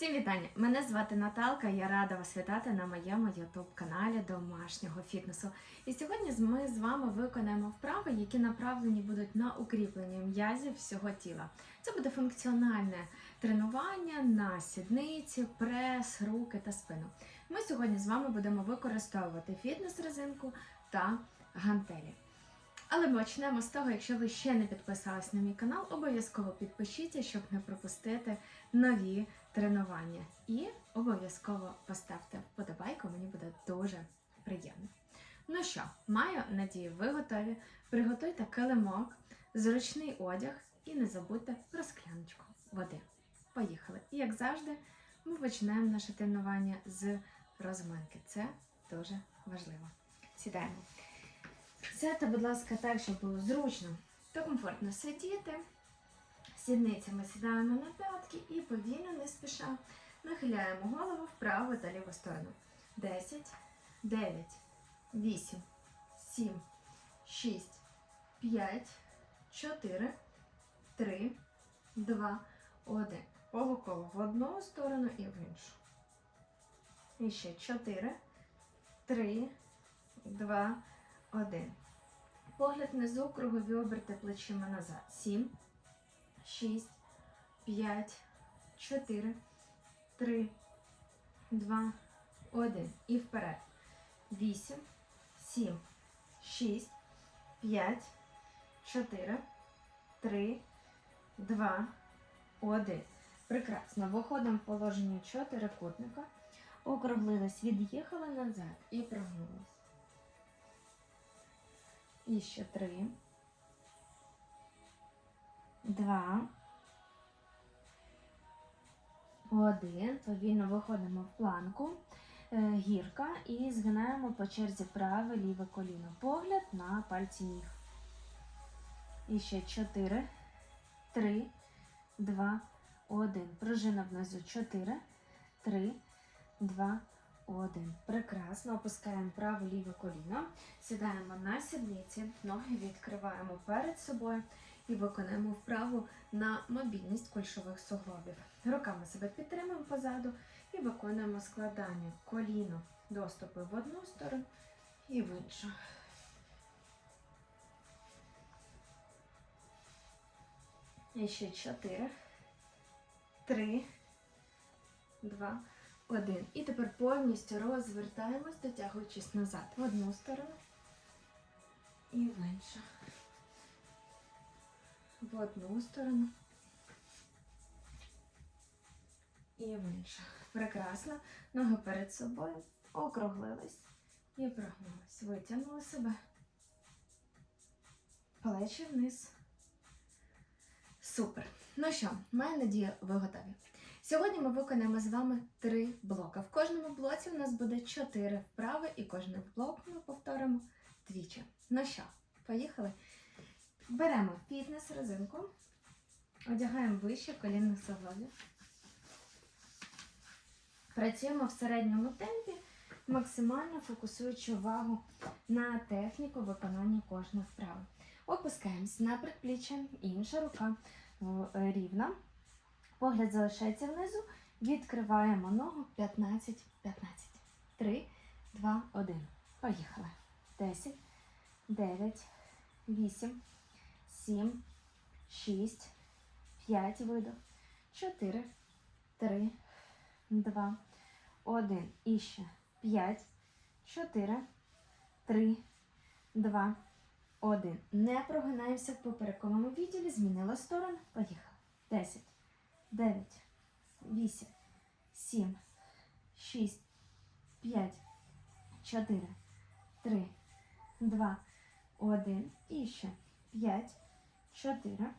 Всім вітання! Мене звати Наталка. Я рада вас вітати на моєму youtube каналі домашнього фітнесу. І сьогодні ми з вами виконаємо вправи, які направлені будуть на укріплення м'язів всього тіла. Це буде функціональне тренування на сідниці, прес, руки та спину. Ми сьогодні з вами будемо використовувати фітнес-резинку та гантелі. Але ми почнемо з того, якщо ви ще не підписались на мій канал, обов'язково підпишіться, щоб не пропустити нові тренування. І обов'язково поставте вподобайку, мені буде дуже приємно. Ну що, маю надію, ви готові. Приготуйте килимок, зручний одяг і не забудьте про скляночку води. Поїхали! І як завжди, ми починаємо наше тренування з розминки. Це дуже важливо. Сідаємо. Сядьте, будь ласка, так, щоб було зручно та комфортно сидіти. Сідницями сідаємо на п'ятки і повільно, не спіша, нахиляємо голову вправо та ліву сторону. 10, 9, 8, 7, 6, 5, 4, 3, 2, 1. Полуково в одну сторону і в іншу. І ще 4, 3, 2, 1. Погляд внизу, кругові оберти плечима назад. 7, 6, 5, 4, 3, 2, 1. І вперед. 8, 7, 6, 5, 4, 3, 2, 1. Прекрасно. Виходимо в положення чотирикутника. Округлились, від'їхали назад і прогнулись. І ще три. Два. Один. Повільно виходимо в планку. Е, Гірка і згинаємо по черзі праве ліве коліно. Погляд на пальці ніг. І ще чотири. Три, два, один. Пружина внизу. Чотири, три, два, один. Прекрасно. Опускаємо праве ліве коліно. Сідаємо на сідниці, ноги відкриваємо перед собою і виконуємо вправу на мобільність кульшових суглобів. Руками себе підтримуємо позаду і виконуємо складання коліно доступи в одну сторону і в іншу. І ще чотири, три, два, один. І тепер повністю розвертаємось, дотягуючись назад в одну сторону і в іншу. В одну сторону і в іншу. Прекрасно. Ноги перед собою. Округлились і прогнулись. Витягнули себе. Плечі вниз. Супер. Ну що, маю надію, ви готові. Сьогодні ми виконаємо з вами три блоки. В кожному блоці у нас буде чотири вправи, і кожний блок ми повторимо двічі. Ну що, поїхали? Беремо фітнес-резинку, одягаємо вище колінних суглобів. Працюємо в середньому темпі, максимально фокусуючи увагу на техніку виконання кожної вправи. Опускаємось на предпліччя, інша рука рівна. Погляд залишається внизу. Відкриваємо ногу 15, 15. 3, 2, 1. Поїхали. 10, 9, 8, 7, 6, 5, видох, 4, 3, 2, 1. І ще 5, 4, 3, 2, 1. Не прогинаємося в поперековому відділі. Змінила сторону. Поїхали. 10, 9, 8, 7, 6, 5, 4, 3, 2, 1. І ще 5, 4,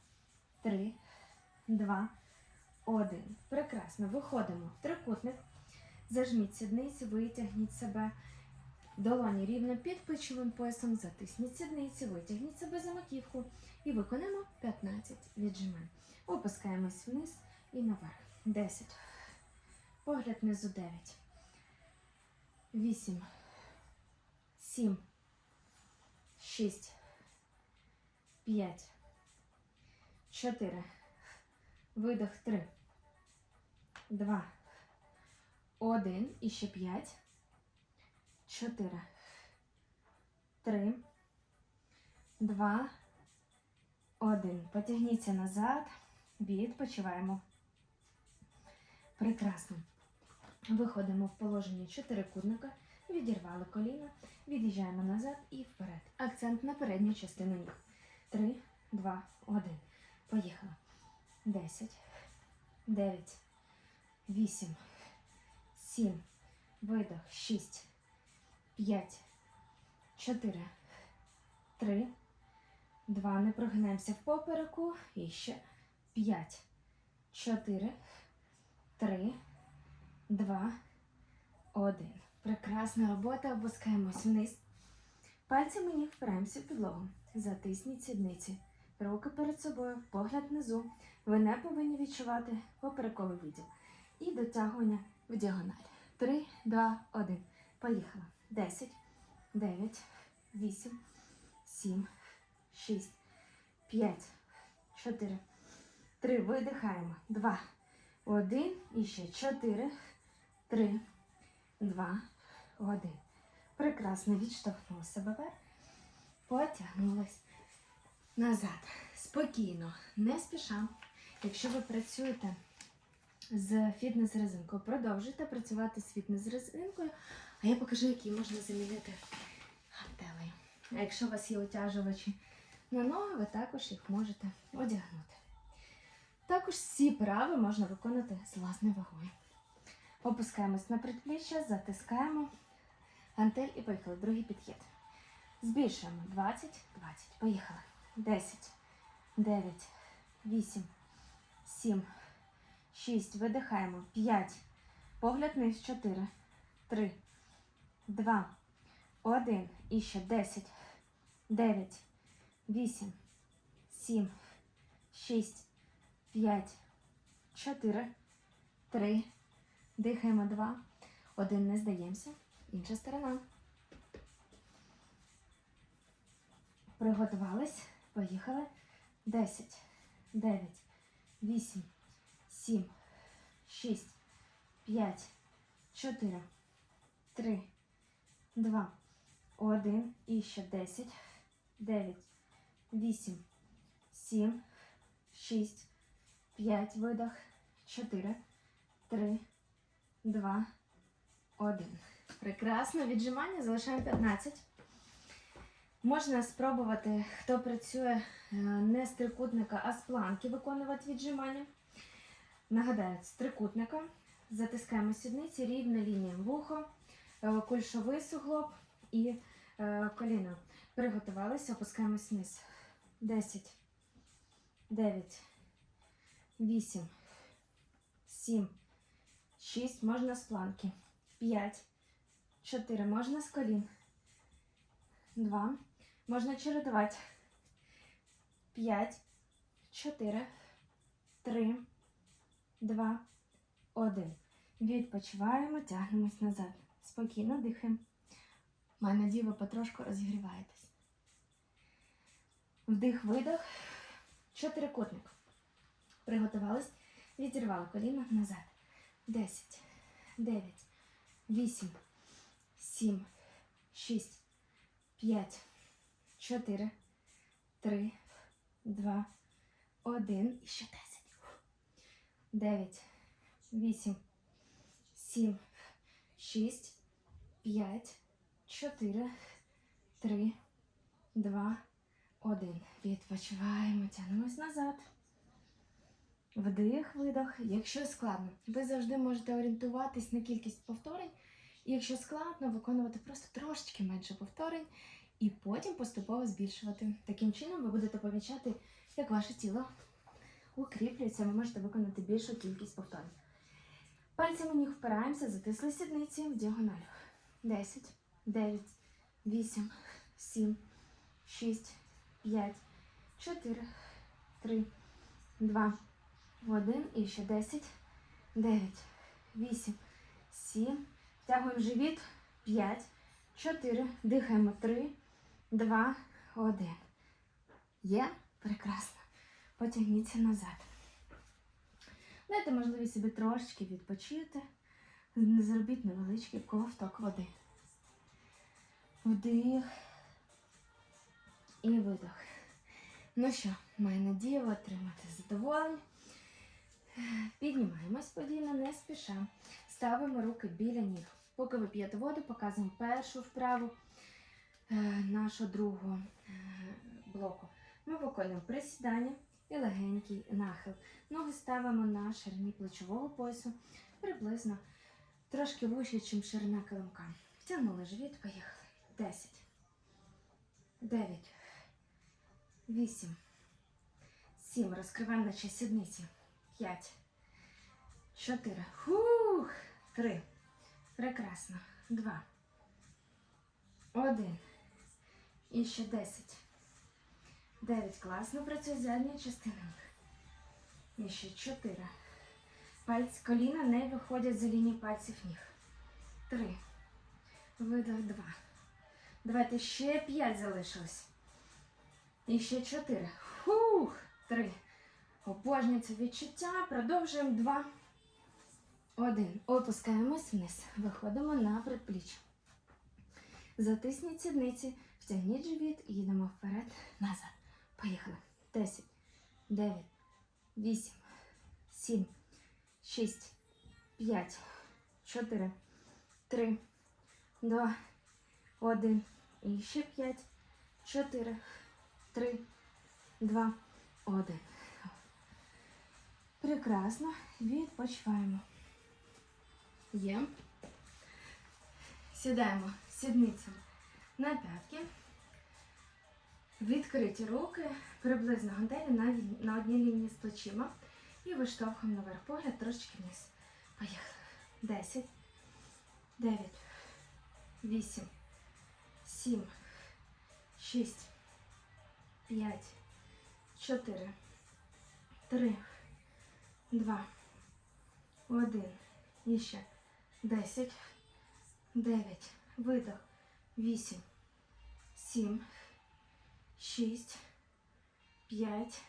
3, 2, 1. Прекрасно. Виходимо в трикутник. Зажміть сідниці, витягніть себе. Долоні рівно під плечовим поясом, затисніть сідниці, витягніть себе за маківку і виконаємо 15 віджимань. Опускаємось вниз і наверх. 10. Погляд внизу 9. 8. 7. 6. 5. 4. Видох 3. 2. один, і ще п'ять, чотири, три, два, один. Потягніться назад, відпочиваємо. Прекрасно. Виходимо в положення чотирикутника, відірвали коліна, від'їжджаємо назад і вперед. Акцент на передню частину ніг. Три, два, один. Поїхали. Десять, дев'ять, вісім, сім, видох, шість, п'ять, чотири, три, два. Не прогнемося в попереку. І ще п'ять, чотири, три, два, один. Прекрасна робота. Опускаємось вниз. Пальцями ніг впираємося в підлогу. Затисніть сідниці. Руки перед собою, погляд внизу. Ви не повинні відчувати поперековий відділ. І дотягування в діагональ. Три, два, один. Поїхали. Десять, дев'ять, вісім, сім, шість, п'ять, чотири, три. Видихаємо. Два, один. І ще чотири, три, два, один. Прекрасно відштовхнули себе вверх. Назад. Спокійно, не спіша. Якщо ви працюєте з фітнес-резинкою, продовжуйте працювати з фітнес-резинкою, а я покажу, які можна замінити гантелею. А якщо у вас є утяжувачі на ноги, ви також їх можете одягнути. Також всі прави можна виконати з власною вагою. Опускаємось на предпліччя, затискаємо гантель і поїхали. Другий підхід. Збільшуємо 20, 20. Поїхали. 10, 9, 8, 7, 6. Видихаємо. 5. Погляд вниз. 4, 3, 2, 1. І ще 10, 9, 8, 7, 6, 5, 4, 3. Дихаємо 2. 1. Не здаємося. Інша сторона. Приготувались. Поїхали. 10, 9, 8, 7, 6, 5, 4, 3, 2, 1. І ще 10, 9, 8, 7, 6, 5. Видох. 4, 3, 2, 1. Прекрасно. Віджимання. Залишаємо 15. Можна спробувати, хто працює е, не з трикутника, а з планки, виконувати віджимання. Нагадаю, з трикутника затискаємо сідниці, рівна лінія вухо, е, кульшовий суглоб і е, коліно. Приготувалися, опускаємось вниз. 10, 9, 8, 7, 6, можна з планки. 5, 4, можна з колін. 2, Можна чередувати. 5, 4, 3, 2, 1. Відпочиваємо, тягнемось назад. Спокійно дихаємо. Маю надію, ви потрошку розігріваєтесь. Вдих, видох. Чотирикутник. Приготувались. Відірвали коліна назад. 10, 9, 8, 7, 6, 5, 4, 3, 2, 1. І ще 10. 9, 8, 7, 6, 5, 4, 3, 2, 1. Відпочиваємо, тягнемось назад. Вдих, видох. Якщо складно, ви завжди можете орієнтуватись на кількість повторень. І якщо складно, виконувати просто трошечки менше повторень і потім поступово збільшувати. Таким чином ви будете помічати, як ваше тіло укріплюється, ви можете виконати більшу кількість повторень. Пальцями ніг впираємося, затисли сідниці в діагональ. 10, 9, 8, 7, 6, 5, 4, 3, 2, 1. І ще 10, 9, 8, 7. Тягуємо живіт. 5, 4. Дихаємо 3, 2, 1. Є? Прекрасно. Потягніться назад. Дайте можливість собі трошечки відпочити. Зробіть невеличкий ковток води. Вдих і видох. Ну що, маю надію отримати задоволення. Піднімаємось повільно, не спіша. Ставимо руки біля ніг. Поки ви п'єте воду, показуємо першу вправу нашого другого е, блоку. Ми виконуємо присідання і легенький нахил. Ноги ставимо на ширині плечового поясу, приблизно трошки вище, ніж ширина килимка. Втягнули живіт, поїхали. 10, 9, 8, 7. Розкриваємо наче сідниці. 5, 4, хух, 3. Прекрасно. 2, 1. І ще 10. 9. Класно працює задня частина. І ще 4. Пальці коліна не виходять за лінії пальців ніг. 3. Видох 2. Давайте ще 5 залишилось. І ще 4. Фух. 3. Обожнюється відчуття. Продовжуємо 2. 1. Опускаємось вниз. Виходимо на предпліччя. Затисніть сідниці, втягніть живіт і йдемо вперед, назад. Поїхали. 10, 9, 8, 7, 6, 5, 4, 3, 2, 1. І ще 5, 4, 3, 2, 1. Прекрасно. Відпочиваємо. Є. Сідаємо сідницями на п'ятки. Відкриті руки, приблизно гантелі на, на одній лінії з плечима. І виштовхуємо наверх погляд трошечки вниз. Поїхали. 10, 9, 8, 7, 6, 5, 4, 3, 2, 1. І ще. 10, 9, видох, 8, 7, 6, 5.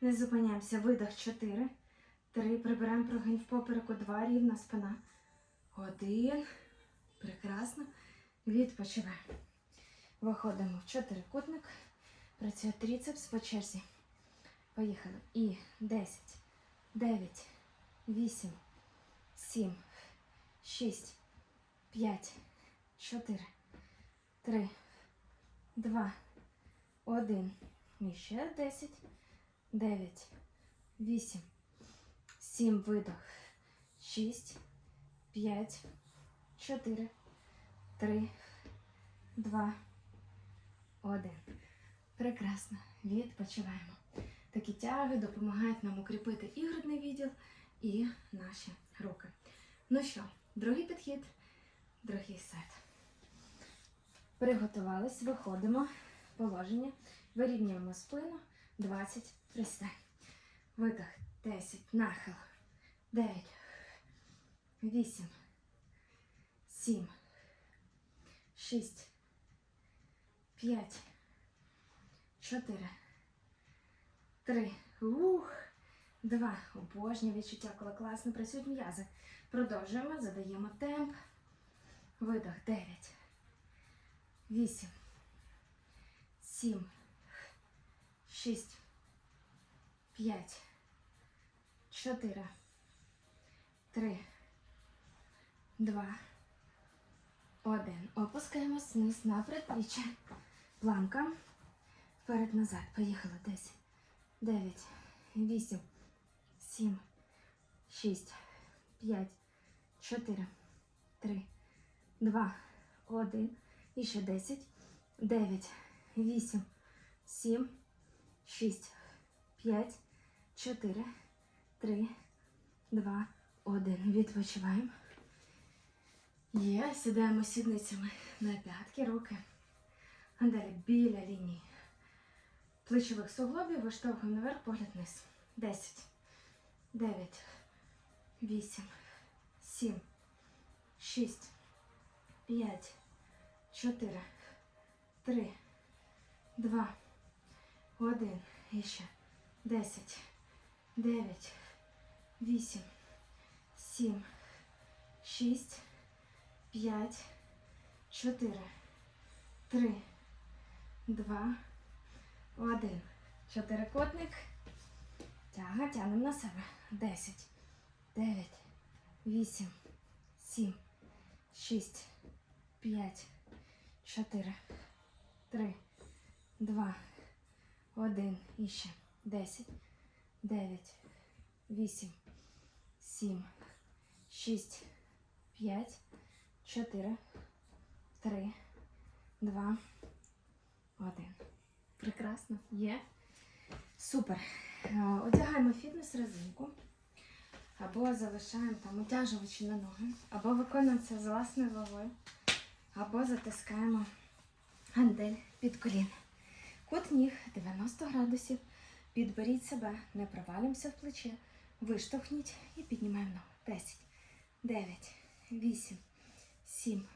Не зупиняємося. Видох 4, 3. Прибираємо прогин в попереку. 2. Рівна спина. 1. Прекрасно. Відпочиваємо. Виходимо в чотирикутник. Працює трицепс по черзі. Поїхали. І 10, 9, 8, 7, 6, 5, 4, 3, 2, 1. І ще 10, 9, 8, 7, видох, 6, 5, 4, 3, 2, 1. Прекрасно. Відпочиваємо. Такі тяги допомагають нам укріпити і грудний відділ, і наші руки. Ну що, другий підхід, другий сет. Приготувались, виходимо. Положення, вирівнюємо спину, 20 присідань. Видох, 10, нахил, 9, 8, 7, 6, 5, 4, 3, ух, 2. Обожнює відчуття, коли класно працюють м'язи. Продовжуємо, задаємо темп. Видох 9, 8, 7, 6, 5, 4, 3, 2, 1. Опускаємось вниз на предпліччя. Планка. Вперед-назад. Поїхали. 10, 9, 8, 7, 6, 5, 4, 3, 2, 1. І ще 10, 9, 8, 7, 6, 5, 4, 3, 2, 1. Відпочиваємо. Є, сідаємо сідницями на п'ятки, руки. Далі біля лінії. Плечових суглобів виштовхуємо наверх, погляд вниз. 10, 9, 8, 7, 6, 5, 4, 3, 2, 1. І ще. 10, 9, 8, 7, шість, п'ять, чотири, три, два, один. Чотирикутник. Тяга, тягнемо на себе. Десять, дев'ять, вісім, сім, шість, п'ять, чотири, три, два, один. І ще. Десять, дев'ять, вісім, сім, шість, п'ять, чотири, три, два, один. Прекрасно. Є. Супер. Е, Одягаємо фітнес-резинку. Або залишаємо там утяжувачі на ноги, або виконуємо це з власною вагою, або затискаємо гантель під коліна. Кут ніг 90 градусів. Підберіть себе, не провалимося в плече, виштовхніть і піднімаємо ногу. 10, 9, 8, 7,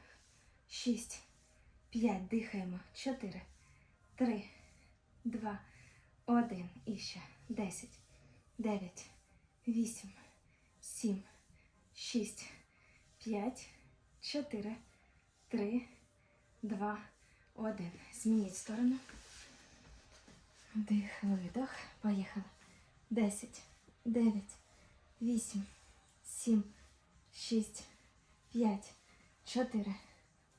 6, 5. Дихаємо. 4, 3, 2, 1. І ще. 10, 9, 8, 7, 6, 5, 4, 3, 2, 1. Змініть сторону. Вдих, видох. Поїхали. 10, 9, 8, 7, 6, 5, 4,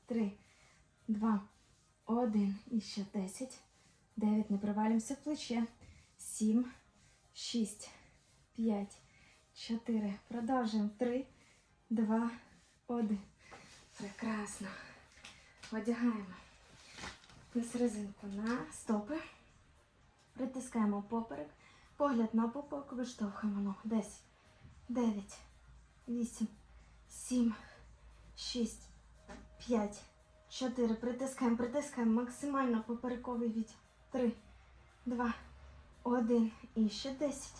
3, 2, 1. І ще 10, 9. Не провалимося в плече. 7, 6, 5, 4. Продовжуємо. 3, 2, 1. Прекрасно. Одягаємо. Плюс резинку на стопи. Притискаємо поперек. Погляд на пупок, виштовхуємо ногу. 10, 9, 8, 7, 6, 5, 4. Притискаємо, притискаємо. Максимально поперековий відділ. 3, 2, 1. І ще 10,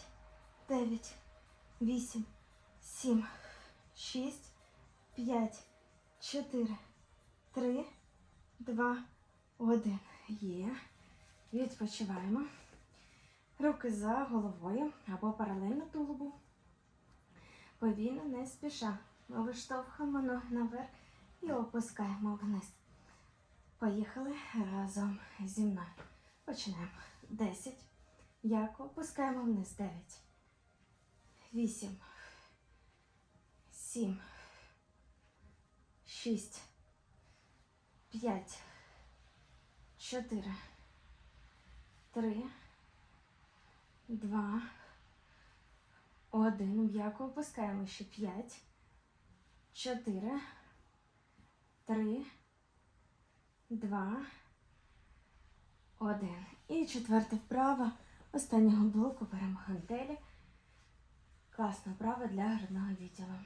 9, 8, 7, 6, 5, 4, 3, 2, 1. Є. Відпочиваємо. Руки за головою або паралельно тулубу. Повільно, не спіша. Виштовхуємо ноги наверх і опускаємо вниз. Поїхали разом зі мною. Починаємо. 10. Як опускаємо вниз. 9. 8. 7. 6. 5. 4. Три, два, один. М'яко опускаємо ще п'ять, чотири, три, два, один. І четверте вправо. Останнього блоку беремо гантелі. Класна вправа для грудного відділу.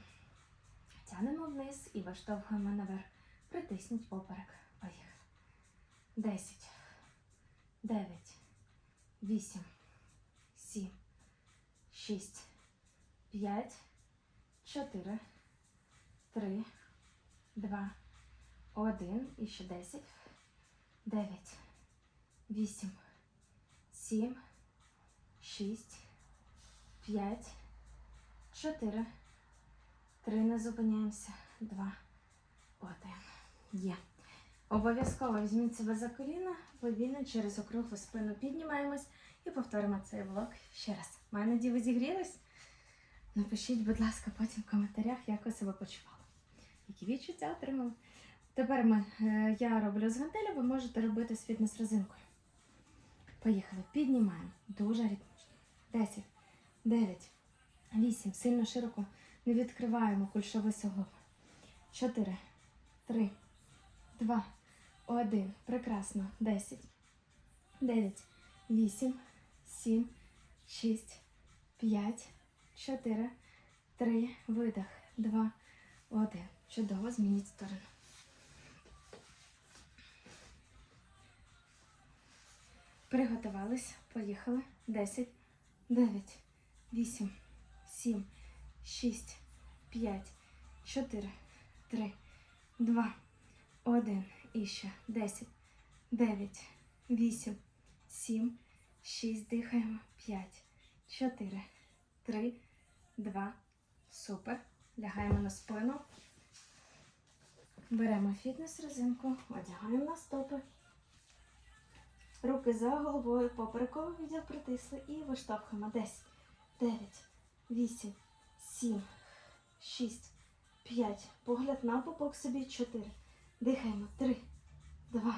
Тянемо вниз і виштовхуємо наверх. Притисніть поперек. Поїхали. Десять. Дев'ять. Вісім, сім, шість, п'ять, чотири, три, два, один. І ще десять, дев'ять, вісім, сім, шість, п'ять, чотири, три. Не зупиняємося. Два, один. Є. Обов'язково візьміть себе за коліна, повільно через округлу спину піднімаємось і повторимо цей блок ще раз. Маю надію, зігрілись? Напишіть, будь ласка, потім в коментарях, як ви себе почували. Які відчуття отримали. Тепер ми, е, я роблю з гантеля, ви можете робити з фітнес-резинкою. Поїхали. Піднімаємо. Дуже ритмічно. 10, 9, 8. Сильно широко не відкриваємо кульшовий суглоб. 4, 3, 2, один. Прекрасно. Десять. Дев'ять. Вісім. Сім. Шість. П'ять. Чотири. Три. Видих. Два. Один. Чудово. Змініть сторону. Приготувались. Поїхали. Десять. Дев'ять. Вісім. Сім. Шість. П'ять. Чотири. Три. Два. Один. І ще 10, 9, 8, 7, 6, дихаємо, 5, 4, 3, 2, супер. Лягаємо на спину. Беремо фітнес-резинку, одягаємо на стопи. Руки за головою, поперековий відділ притисли і виштовхуємо. 10, 9, 8, 7, 6, 5. Погляд на пупок собі 4. Дихаємо. 3, 2,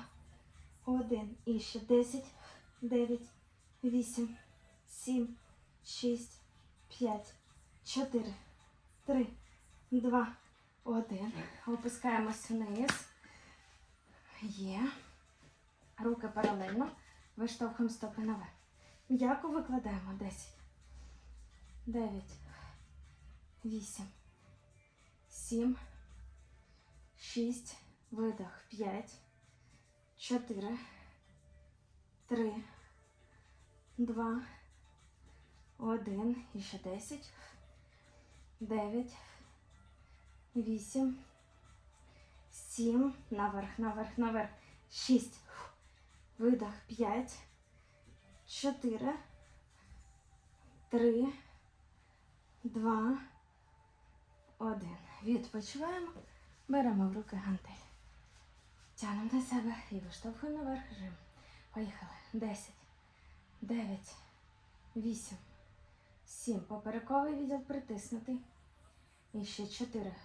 1. І ще 10, 9, 8, 7, 6, 5, 4, 3, 2, 1. Опускаємось вниз. Є. Руки паралельно. Виштовхуємо стопи наверх. М'яко викладаємо 10, 9, 8, 7, 6, видох 5, 4, 3, 2, 1. І ще 10, 9, 8, 7, наверх, наверх, наверх, 6, видох 5, 4, 3, 2, 1. Відпочиваємо. Беремо в руки гантель. Тянемо на себе і виштовхуємо наверх жим. Поїхали. 10, 9, 8, 7. Поперековий відділ притиснутий. І ще 4,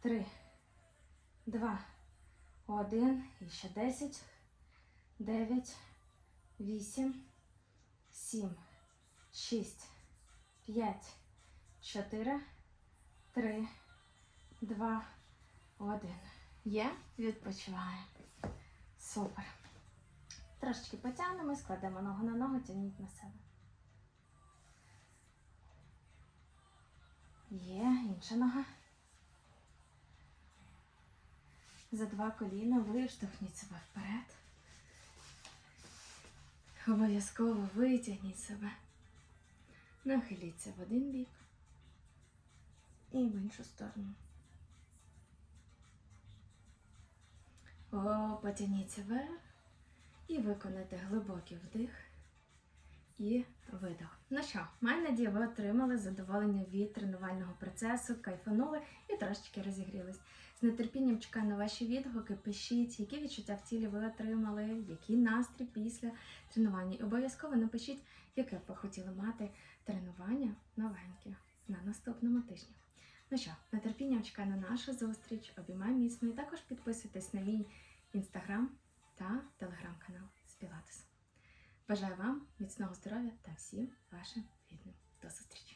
3, 2, 1. І ще 10, 9, 8, 7, 6, 5, 4, 3, 2, 1. Є? Відпочиваємо. Супер. Трошечки потягнемо, складемо ногу на ногу, тягніть на себе. Є, інша нога. За два коліна виштовхніть себе вперед. Обов'язково витягніть себе. Нахиліться в один бік і в іншу сторону. О, потягніться вверх і виконайте глибокий вдих і видох. Ну що, маю надію, ви отримали задоволення від тренувального процесу, кайфанули і трошечки розігрілись. З нетерпінням чекаю на ваші відгуки. Пишіть, які відчуття в тілі ви отримали, який настрій після тренування. І обов'язково напишіть, яке б ви хотіли мати тренування новеньке на наступному тижні. Ну що, нетерпінням чекаю на нашу зустріч. обіймай міцно і також підписуйтесь на мій інстаграм та телеграм-канал Спілатес. Бажаю вам міцного здоров'я та всім вашим рідним. До зустрічі!